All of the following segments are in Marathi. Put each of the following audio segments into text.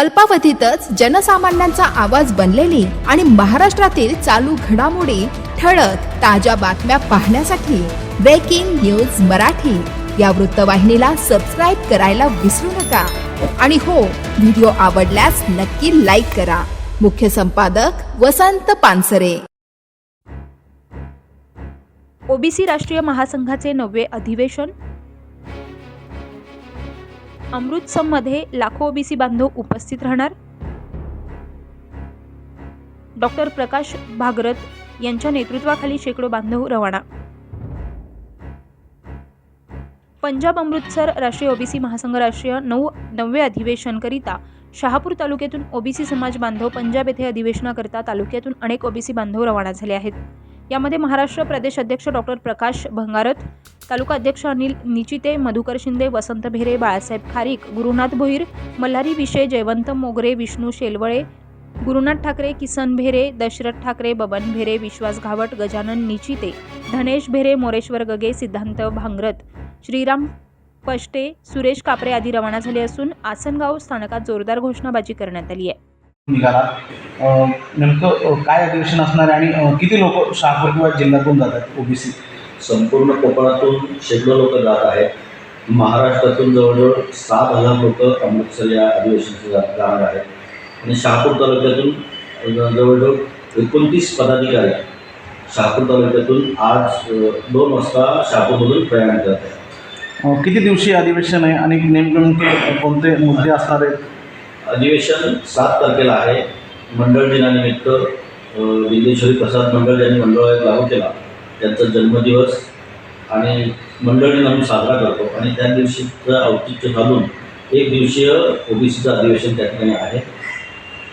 अल्पावधीतच जनसामान्यांचा आवाज बनलेली आणि महाराष्ट्रातील चालू घडामोडी ठळक ताज्या बातम्या पाहण्यासाठी ब्रेकिंग न्यूज मराठी. या वृत्तवाहिनीला सबस्क्राईब करायला विसरू नका. आणि हो व्हिडिओ आवडल्यास नक्की लाईक करा. मुख्य संपादक वसंत पानसरे. ओबीसी राष्ट्रीय महासंघाचे नववे अधिवेशन अमृतसरमध्ये लाखो ओबीसी बांधव उपस्थित राहणार? डॉक्टर प्रकाश भागरथ यांच्या नेतृत्वाखाली शेकडो बांधव रवाना. पंजाब अमृतसर राष्ट्रीय ओबीसी महासंघ राष्ट्रीय नऊ नववे अधिवेशनकरिता शहापूर तालुक्यातून ओबीसी समाज बांधव पंजाब येथे अधिवेशनाकरिता तालुक्यातून अनेक ओबीसी बांधव रवाना झाले आहेत. यामध्ये महाराष्ट्र प्रदेश अध्यक्ष डॉक्टर प्रकाश भंगारत तालुका अध्यक्ष अनिल निचिते मधुकर शिंदे वसंत भेरे बाळासाहेब खारीक गुरुनाथ भोईर मल्हारी विषय जयवंत मोगरे विष्णू शेलवळे गुरुनाथ ठाकरे किसन भेरे दशरथ ठाकरे बबन भेरे विश्वास घावट गजानन निचिते धनेश भेरे मोरेश्वर गगे सिद्धांत भांगरत श्रीराम पष्टे सुरेश कापरे आदी रवाना झाले असून आसनगाव स्थानकात जोरदार घोषणाबाजी करण्यात आली आहे. निघाला. नेमकं काय अधिवेशन असणार आहे आणि किती लोक शहापूर किंवा जिल्ह्यातून जातात ओबीसी? संपूर्ण कोकणातून शेकडो लोक जात आहेत. महाराष्ट्रातून जवळजवळ सात हजार लोक अमृतसर या अधिवेशनाचे जा- जाणार आहेत. आणि शहापूर तालुक्यातून जवळजवळ एकोणतीस पदाधिकारी शहापूर तालुक्यातून आज दोन वाजता शहापूरमधून प्रयाण करत आहेत. किती दिवशी अधिवेशन आहे आणि नेमकं नेमके कोणते मुद्दे असणार आहेत? अधिवेशन सात तारखेला आहे. मंडळ दिनानिमित्त अ, विद्येश्वरी प्रसाद मंडळ यांनी मंडळात लागू केला त्यांचा जन्मदिवस आणि मंडळ दिन आम्ही साजरा करतो. आणि त्या दिवशीचं औचित्य घालून एक दिवसीय ओबीसीचं अधिवेशन त्या ठिकाणी आहे.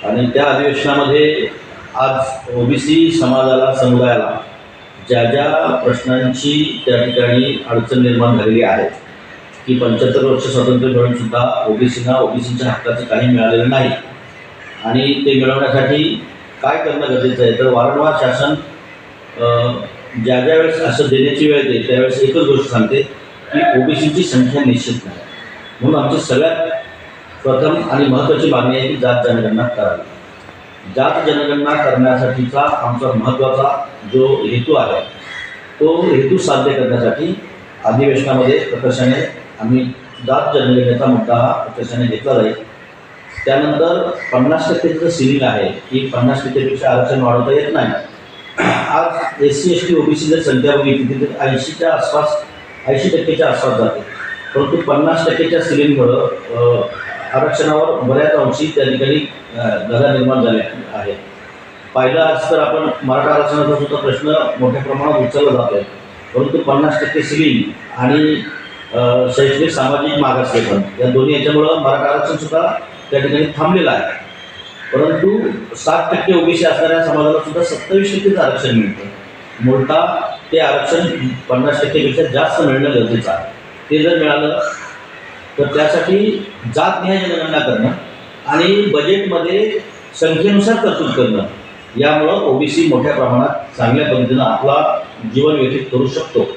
आणि त्या अधिवेशनामध्ये आज ओबीसी समाजाला समुदायाला ज्या ज्या प्रश्नांची त्या ठिकाणी अडचण निर्माण झालेली आहे की पंच्याहत्तर वर्ष स्वातंत्र्य मिळून सुद्धा ओबीसींना ओबीसीच्या हक्काचं काही मिळालेलं नाही. आणि ते मिळवण्यासाठी काय करणं गरजेचं आहे? तर वारंवार शासन ज्या ज्या वेळेस असं देण्याची वेळ येते त्यावेळेस एकच गोष्ट सांगते की ओबीसीची संख्या निश्चित नाही. म्हणून आमची सगळ्यात प्रथम आणि महत्त्वाची मागणी आहे की जात जनगणना करावी. जात जनगणना करण्यासाठीचा आमचा महत्त्वाचा जो हेतू आहे तो हेतू साध्य करण्यासाठी अधिवेशनामध्ये प्रकर्षाने आम्ही जात जनगणनेचा मुद्दा हा प्रत्यक्षाने घेतला जाईल त्यानंतर पन्नास टक्केचं सिलिंग आहे की पन्नास टक्केपेक्षा आरक्षण वाढवता येत नाही. आज S C S T OBC जर संख्या बघितली तर ऐंशीच्या आसपास ऐंशी टक्केच्या आसपास जाते. परंतु पन्नास टक्केच्या सिलिंगमुळं आरक्षणावर बऱ्याच अंशी त्या ठिकाणी गदा निर्माण झाल्या आहे. पाहिलं आज तर आपण मराठा आरक्षणाचा सुद्धा प्रश्न मोठ्या प्रमाणात उचलला जातो आहे परंतु पन्नास टक्के सिलिंग आणि शैक्षणिक सामाजिक मागासलेपण या दोन्ही याच्यामुळं मराठा आरक्षण सुद्धा त्या ठिकाणी थांबलेलं आहे. परंतु सात टक्के ओबीसी असणाऱ्या समाजाला सुद्धा सत्तावीस टक्केचं आरक्षण मिळतं. मुळता ते आरक्षण पन्नास टक्केपेक्षा जास्त मिळणं गरजेचं आहे. ते जर मिळालं तर त्यासाठी जात न्याय जनगणना करणं आणि बजेटमध्ये संख्येनुसार तरतूद करणं यामुळं ओबीसी मोठ्या प्रमाणात चांगल्या पद्धतीनं आपला जीवन व्यतीत करू शकतो.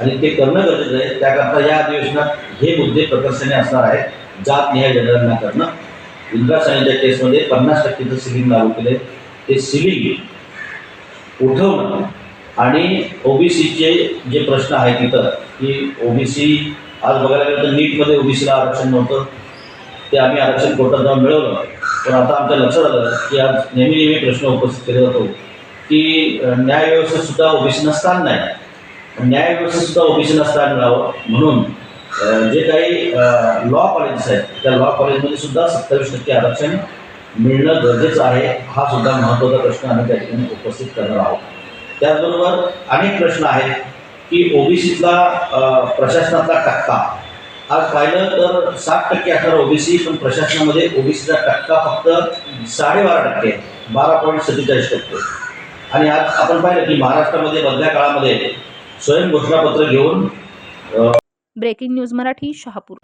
आणि ते करणं गरजेचं आहे. त्याकरता या अधिवेशनात हे मुद्दे प्रकर्षाने असणार आहेत. जात निहाय जनगणना करणं. इंद्रासानीच्या केसमध्ये पन्नास टक्केचं सिलिंग लागू केले ते सिलिंग उठवणं आणि ओबीसीचे जे प्रश्न आहेत तिथं की ओबीसी आज बघायला गेलं तर नीटमध्ये ओबीसीला आरक्षण नव्हतं. ते आम्ही आरक्षण कोर्टात जाऊन मिळवलं. पण आता आमच्या लक्षात आलं की आज नेहमी नेहमी प्रश्न उपस्थित केला जातो की न्यायव्यवस्थेतसुद्धा ओबीसीना स्थान नाही. न्यायव्यवस्थेत सुद्धा ओबीसीना स्थान मिळावं म्हणून जे काही लॉ कॉलेजेस आहेत त्या लॉ कॉलेजमध्ये सुद्धा सत्तावीस टक्के आरक्षण मिळणं गरजेचं आहे हा सुद्धा महत्त्वाचा प्रश्न आम्ही त्या ठिकाणी उपस्थित करणार आहोत. त्याचबरोबर अनेक प्रश्न आहेत की ओबीसीतला प्रशासनातला टक्का. आज पाहिलं तर सात टक्के असणारा ओबीसी पण प्रशासनामध्ये ओबीसीचा टक्का फक्त साडेबारा टक्के बारा पॉईंट सत्तेचाळीस टक्के. आणि आज आपण पाहिलं की महाराष्ट्रामध्ये मधल्या काळामध्ये स्वयं घोषणापत्र घेऊन ब्रेकिंग न्यूज मराठी शहापूर.